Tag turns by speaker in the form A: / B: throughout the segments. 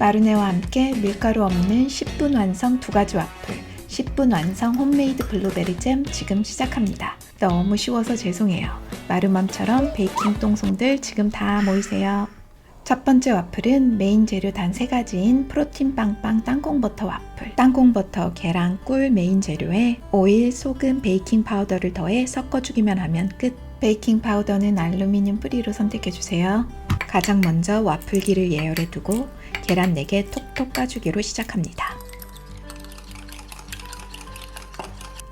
A: 마르네와 함께 밀가루 없는 10분 완성 두 가지 와플, 10분 완성 홈메이드 블루베리 잼 지금 시작합니다. 너무 쉬워서 죄송해요. 마르맘처럼 베이킹 똥송들 지금 다 모이세요. 첫 번째 와플은 메인 재료 단 세 가지인 프로틴 빵빵 땅콩버터 와플. 땅콩버터, 계란, 꿀 메인 재료에 오일, 소금, 베이킹 파우더를 더해 섞어주기만 하면 끝. 베이킹 파우더는 알루미늄 뿌리로 선택해주세요. 가장 먼저 와플기를 예열해 두고 계란 4개 톡톡 까주기로 시작합니다.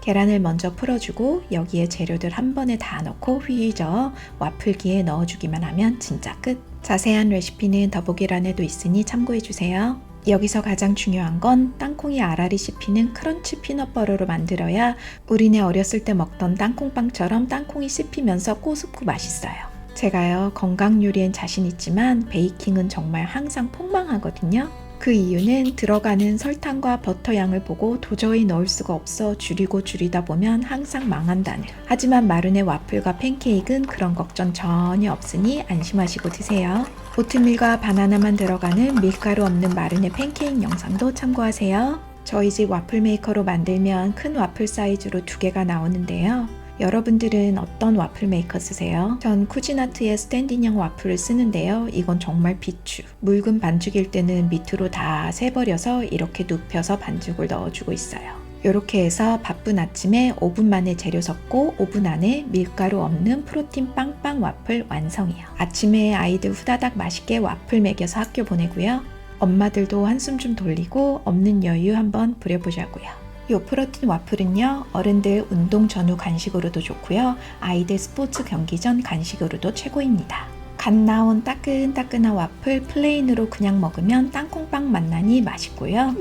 A: 계란을 먼저 풀어주고 여기에 재료들 한 번에 다 넣고 휘휘 저어 와플기에 넣어주기만 하면 진짜 끝. 자세한 레시피는 더보기란에도 있으니 참고해주세요. 여기서 가장 중요한 건 땅콩이 알알이 씹히는 크런치 피넛버터로 만들어야 우리네 어렸을 때 먹던 땅콩빵처럼 땅콩이 씹히면서 꼬숩고 맛있어요. 제가요 건강 요리엔 자신 있지만 베이킹은 정말 항상 폭망하거든요. 그 이유는 들어가는 설탕과 버터 양을 보고 도저히 넣을 수가 없어 줄이고 줄이다 보면 항상 망한다는. 하지만 마른의 와플과 팬케이크는 그런 걱정 전혀 없으니 안심하시고 드세요. 오트밀과 바나나만 들어가는 밀가루 없는 마른의 팬케이크 영상도 참고하세요. 저희 집 와플 메이커로 만들면 큰 와플 사이즈로 두 개가 나오는데요. 여러분들은 어떤 와플 메이커 쓰세요? 전 쿠지나트의 스탠딩형 와플을 쓰는데요. 이건 정말 비추. 묽은 반죽일 때는 밑으로 다 새버려서 이렇게 눕혀서 반죽을 넣어주고 있어요. 이렇게 해서 바쁜 아침에 5분 만에 재료 섞고 5분 안에 밀가루 없는 프로틴 빵빵 와플 완성이요. 아침에 아이들 후다닥 맛있게 와플 먹여서 학교 보내고요. 엄마들도 한숨 좀 돌리고 없는 여유 한번 부려보자고요. 요 프로틴 와플은요 어른들 운동 전후 간식으로도 좋고요 아이들 스포츠 경기 전 간식으로도 최고입니다 갓 나온 따끈따끈한 와플 플레인으로 그냥 먹으면 땅콩빵 맛나니 맛있고요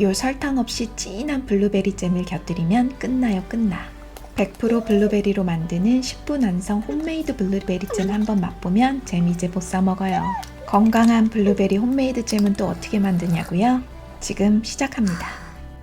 A: 요 설탕 없이 진한 블루베리 잼을 곁들이면 끝나요 끝나 100% 블루베리로 만드는 10분 완성 홈메이드 블루베리 잼 한번 맛보면 잼 이제 못 사 먹어요 건강한 블루베리 홈메이드 잼은 또 어떻게 만드냐고요? 지금 시작합니다.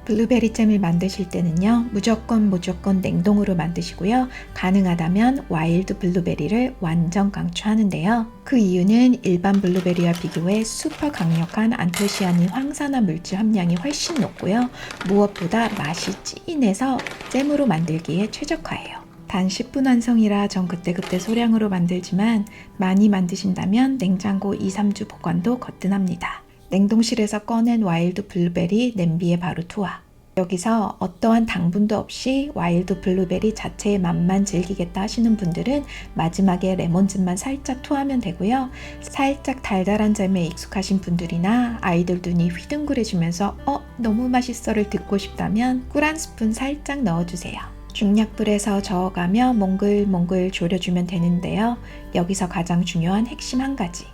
A: 블루베리 잼을 만드실 때는요, 무조건 무조건 냉동으로 만드시고요. 가능하다면 와일드 블루베리를 완전 강추하는데요. 그 이유는 일반 블루베리와 비교해 슈퍼 강력한 안토시아닌 황산화 물질 함량이 훨씬 높고요. 무엇보다 맛이 진해서 잼으로 만들기에 최적화예요. 단 10분 완성이라 전 그때그때 소량으로 만들지만 많이 만드신다면 냉장고 2, 3주 보관도 거뜬합니다. 냉동실에서 꺼낸 와일드 블루베리 냄비에 바로 투하. 여기서 어떠한 당분도 없이 와일드 블루베리 자체의 맛만 즐기겠다 하시는 분들은 마지막에 레몬즙만 살짝 투하면 되고요. 살짝 달달한 잼에 익숙하신 분들이나 아이들 눈이 휘둥그레지면서 어 너무 맛있어를 듣고 싶다면 꿀 한 스푼 살짝 넣어주세요. 중약불에서 저어가며 몽글몽글 졸여주면 되는데요. 여기서 가장 중요한 핵심 한 가지.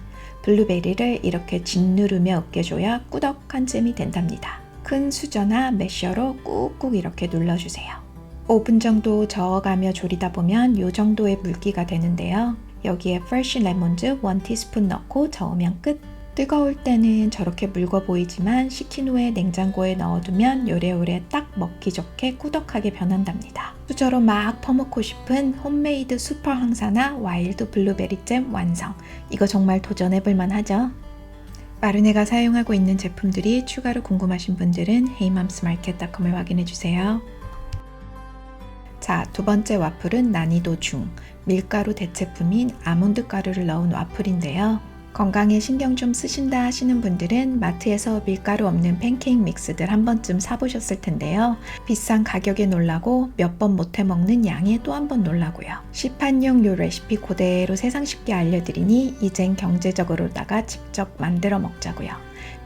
A: 블루베리를 이렇게 짓누르며 으깨줘야 꾸덕한 잼이 된답니다. 큰 수저나 매셔로 꾹꾹 이렇게 눌러주세요. 5분 정도 저어가며 졸이다 보면 이 정도의 물기가 되는데요. 여기에 프레쉬 레몬즙 1티스푼 넣고 저으면 끝. 뜨거울 때는 저렇게 묽어 보이지만 식힌 후에 냉장고에 넣어두면 요래요래 딱 먹기 좋게 꾸덕하게 변한답니다. 수저로 막 퍼먹고 싶은 홈메이드 슈퍼 황사나 와일드 블루베리 잼 완성. 이거 정말 도전해볼 만 하죠? 마르네가 사용하고 있는 제품들이 추가로 궁금하신 분들은 헤이맘스마켓닷컴을 확인해주세요. 자, 두 번째 와플은 난이도 중, 밀가루 대체품인 아몬드 가루를 넣은 와플인데요. 건강에 신경 좀 쓰신다 하시는 분들은 마트에서 밀가루 없는 팬케이크 믹스들 한 번쯤 사보셨을 텐데요. 비싼 가격에 놀라고 몇 번 못해 먹는 양에 또 한 번 놀라고요. 시판용 요 레시피 그대로 세상 쉽게 알려드리니 이젠 경제적으로다가 직접 만들어 먹자고요.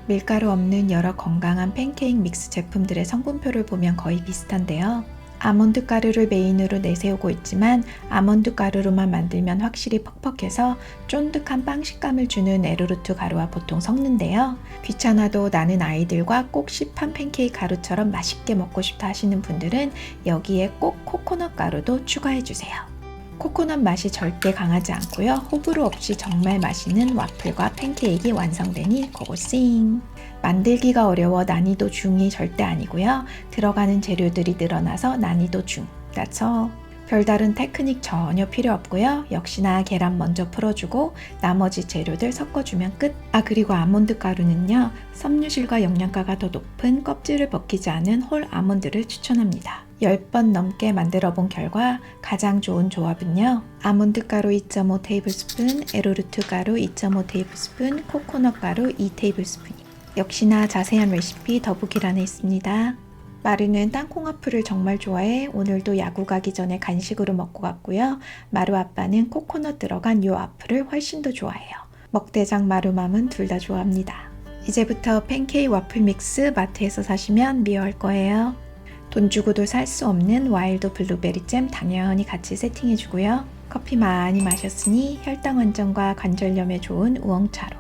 A: 밀가루 없는 여러 건강한 팬케이크 믹스 제품들의 성분표를 보면 거의 비슷한데요. 아몬드 가루를 메인으로 내세우고 있지만 아몬드 가루로만 만들면 확실히 퍽퍽해서 쫀득한 빵 식감을 주는 에르루트 가루와 보통 섞는데요. 귀찮아도 나는 아이들과 꼭 시판 팬케이크 가루처럼 맛있게 먹고 싶다 하시는 분들은 여기에 꼭 코코넛 가루도 추가해 주세요. 코코넛 맛이 절대 강하지 않고요. 호불호 없이 정말 맛있는 와플과 팬케이크가 완성되니 고고싱! 만들기가 어려워 난이도 중이 절대 아니고요. 들어가는 재료들이 늘어나서 난이도 중. That's all. 별다른 테크닉 전혀 필요 없고요. 역시나 계란 먼저 풀어주고 나머지 재료들 섞어주면 끝. 아 그리고 아몬드 가루는요. 섬유질과 영양가가 더 높은 껍질을 벗기지 않은 홀 아몬드를 추천합니다. 10번 넘게 만들어 본 결과 가장 좋은 조합은요. 아몬드 가루 2.5 테이블스푼, 에로루트 가루 2.5 테이블스푼, 코코넛 가루 2 테이블스푼. 역시나 자세한 레시피 더보기란에 있습니다. 마루는 땅콩 와플을 정말 좋아해 오늘도 야구 가기 전에 간식으로 먹고 갔고요. 마루 아빠는 코코넛 들어간 요 와플을 훨씬 더 좋아해요. 먹대장 마루맘은 둘 다 좋아합니다. 이제부터 팬케이크 와플 믹스 마트에서 사시면 미워할 거예요. 돈 주고도 살 수 없는 와일드 블루베리 잼 당연히 같이 세팅해 주고요. 커피 많이 마셨으니 혈당 안정과 관절염에 좋은 우엉차로.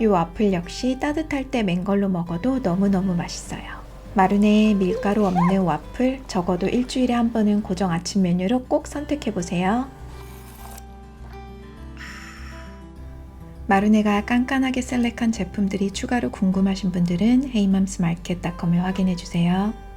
A: 이 와플 역시 따뜻할 때 맨 걸로 먹어도 너무너무 맛있어요. 마루네 밀가루 없는 와플 적어도 일주일에 한 번은 고정 아침 메뉴로 꼭 선택해 보세요. 마루네가 깐깐하게 셀렉한 제품들이 추가로 궁금하신 분들은 헤이맘스마켓닷컴을 확인해주세요.